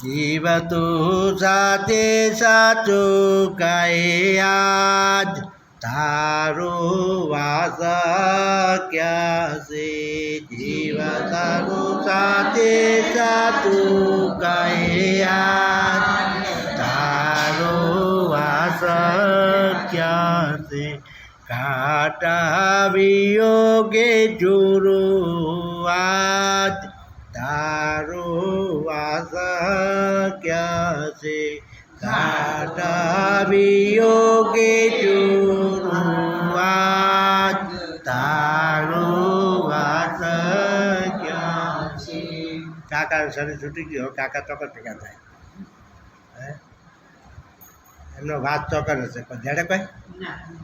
જીવ તું સાથે સાચું કહે આજ તારું વાસ ક્યાં છે જીવ તારું સાથે સાચું કહે આજ તારું વાસ ક્યાં વાસ ક્યાં છે? કાટા વિયોગે જુરું આજ તારું વાસ ક્યાં છે? કાકા શરીર છૂટી ગયો. કાકા ચોક્કસ ભેગા થાય. હે? એમનો વાસ ચોક્કસ હશે. પણ જ્યારે કોઈ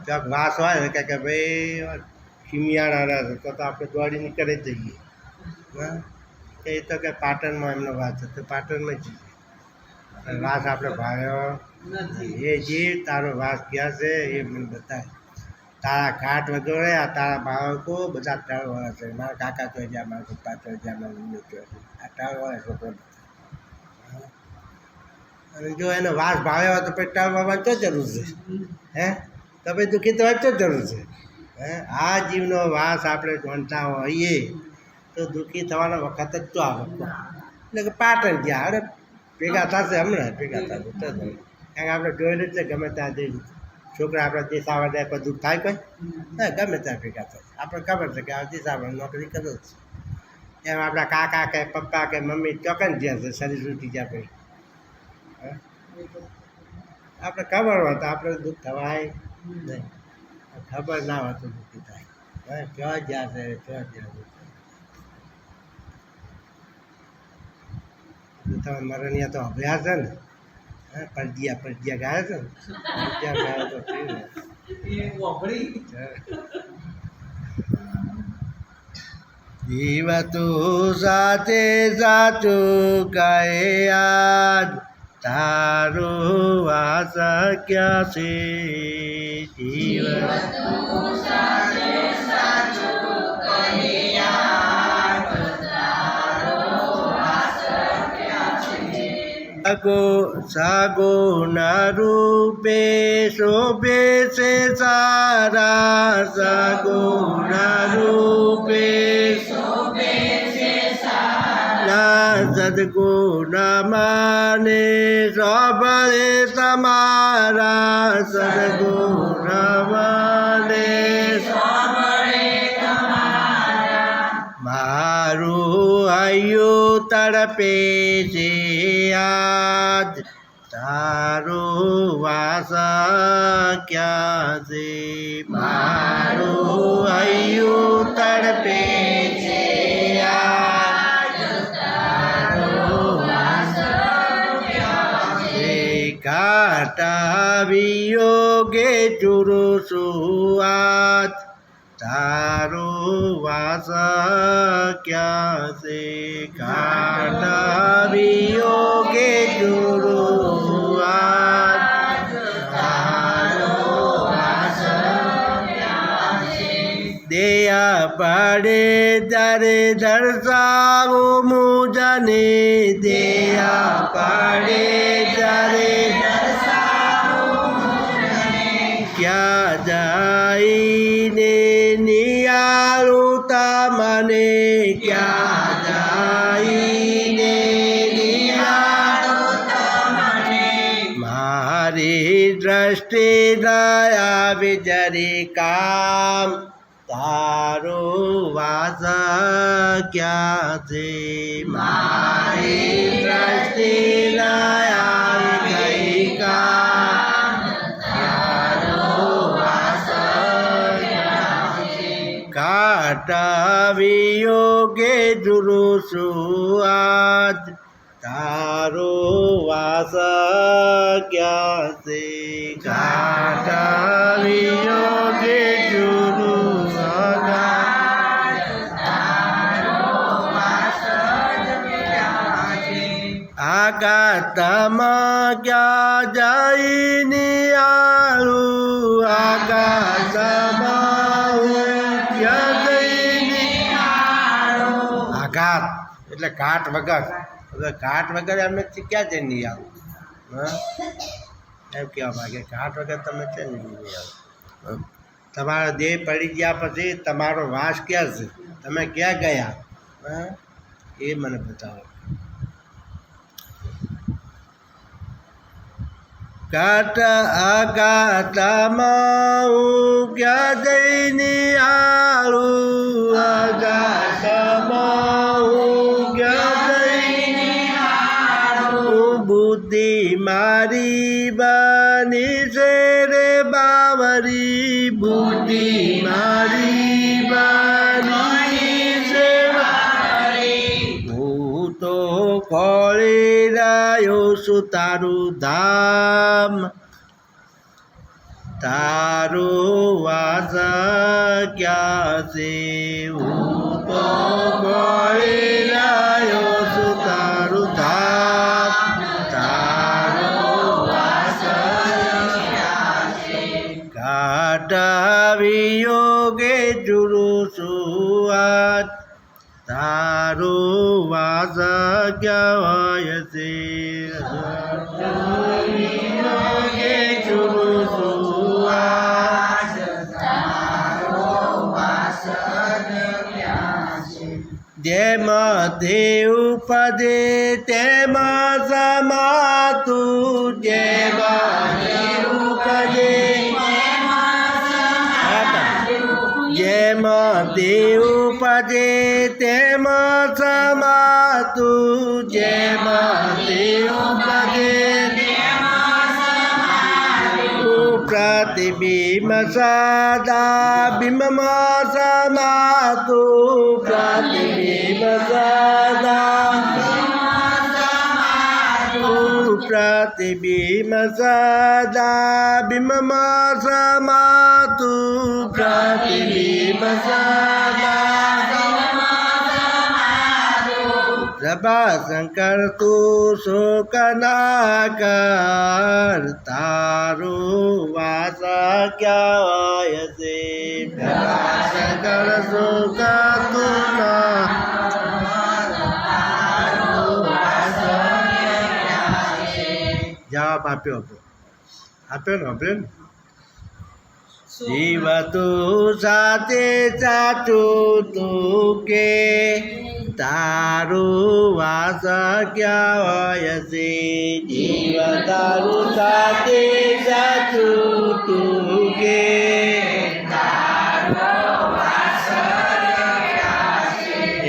ચોક વાસ હોય ને કે ભાઈ ખીમિયાળા રહે તો તો આપણે દોડી નીકળે જ જઈએ. હા? કે એ તો કે પાટણમાં એમનો વાસ છે. તો પાટણમાં જ વાસ આપણે ભાવ્યો એ જે તારો વાસ ક્યાં છે એ મને બતાય. તારા ઘાટ વગોળે આ તારા બાળકો બધા ટાળવાળા છે. મારા કાકા તો જ્યાં મારા પપ્પા તો જ્યાં મારા મમ્મી તો આ ટાળવાળા છોકરો અને જો એનો વાસ ભાવ્યો હોય તો પછી ટાળવામાં તો જરૂર છે. હે? તો પછી દુઃખી તો તો જરૂર છે. હે? આ જીવનો વાસ આપણે જોણતા હોઈએ. તો દુઃખી થવાના વખત જ તો આવે. એટલે કે પાટણ ગયા અરે ભેગા થશે હમણાં ભેગા થશે તો કારણ કે આપણે જોયેલું જ છે ગમે ત્યાં જઈ છોકરા આપણે દિશામાં જાય કોઈ દુઃખ થાય કોઈ? હા ગમે ત્યાં ભેગા થશે આપણે ખબર છે કે આ દિશામાં નોકરી કરો જ છે. એમ આપણા કાકા કે પપ્પા કે મમ્મી ચોકન જ્યાં છે શરીર સુધી જાય પછી. હે? આપણે ખબર હોય તો આપણે દુઃખ થવાય નહીં. ખબર ના હોય તો દુઃખી થાય. હે ક્યાં જ્યાં છે ક્યાં જ્યાં છે તમે મરણિયા તો અભ્યાસ છે ને? હે પરદિયા પડદિયા ગાયા છે ને? પરજિયા ગાયો તો જીવા તું સાથે સાચું કહે તારો વાસા ક્યાં છે? જીવ સાગો જાગો ના રૂપે શોભે છે સારા જાગો ના રૂપે સદગુણા માને સોભળે તમારા સદગુણા માને. મારું આયુ તડપે છે તારું વાસ ક્યાં છે મારું આયુ તડપે છે આજ. કાટા વિયોગે ચુરુસુ આજ? તારો વાસ ક્યાં છે કાટા વિયોગે દેયા પાડે તારે દર્શાવો મુજને. દેયા પાડે ત્યારે ક્યાં જાઈને નિયારુતા મને ક્યાં જાઈને મારી દ્રષ્ટિ દયા વિજરી કામ તારો વાસ ક્યાં છે? મારી દ્રષ્ટિ દયા વિજરી કામ. કાટા વિયોગે જુરુસુ આજ. તારો વાસ ક્યાં છે? કાટા આકાશમાં ક્યાં જઈને આળું આકાશમાં ક્યાં આઘાત એટલે ઘાટ વગર. હવે ઘાટ વગર અમે ક્યાં નહીં આવું? હા? એમ કહેવા માગે, ઘાટ વગર તમે છે નહીં આવો? તમારો દેહ પડી ગયા પછી તમારો વાસ ક્યાં છે? તમે ક્યાં ગયા? હા? એ મને બતાવો. કાટ આકાશમાં હું ક્યાં જઈને આવું આકાશમાં ક્યાં જઈને બુદ્ધિ મારી બની છે રે બાવરી. બુદ્ધિ મારી તો ખોળી રહ્યો છું તારું ધામ તારું તારું વાસ ક્યાં છે. જેમ દેવ પદે તેમાં સમાતું જેમ સમાતું જેમ દેવ પદે પ્રતિબિંબ સદા, બિંબમાં સમાતું. પ્રતિબિંબ સદા પ્રતિબિંબ સદા, બિંબમાં સમાતું. પ્રતિબિંબ સદા પ્રભા શંકર તું શોક ના કર, તારું વાસ ક્યાં હોય છે? પ્રભા શંકર શોક તું જવાબ આપ્યો હતો. આપ્યો ને આપ્યો ને? જીવ તું સાથે સાચું તું કે? તારું વાસ ક્યાં હોય છે જીવ તારું સાથે સાચું તું કે?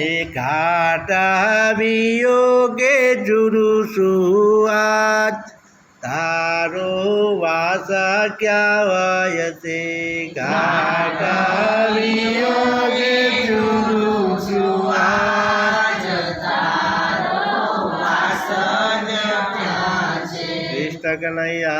એ ઘાટ વિયોગે જુરું છું આજ તારો વાસ ક્યાં હોય છે ઘાટ વિયોગે જુરું तकनैया